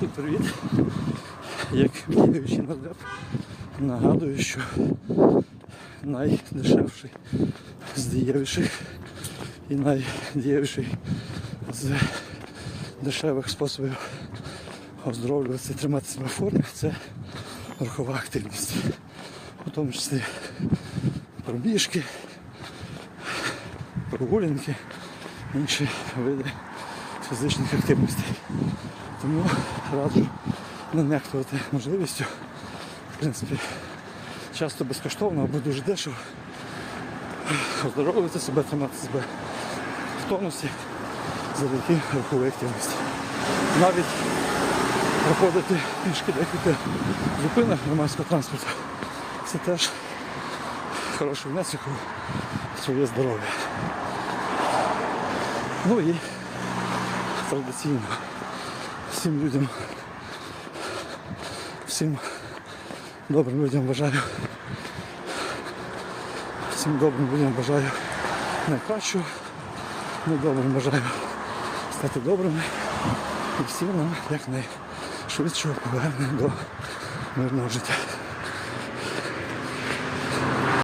тут привіт. Як бігаючий нагляд, нагадую, що найдешевший з дієвіших і найдієвіший з дешевих способів оздоровлюватися, тримати себе в формі це рухова активність. У тому числі пробіжки, прогулянки, інші види фізичних активностей. Тому раджу не нехтувати можливістю. В принципі, часто безкоштовно або дуже дешево оздоровлювати себе, тримати себе в тонусі завдяки руховій активності. Навіть проходити пішки декілька зупинок громадського транспорту. Це теж хороший внесок у своє здоров'я. Ну і традиційно всім людям, всім добрим людям бажаю. Всім добрим людям бажаю найкращого, недобрим бажаю стати добрими і всім нам якнайшвидшого повернення до мирного життя.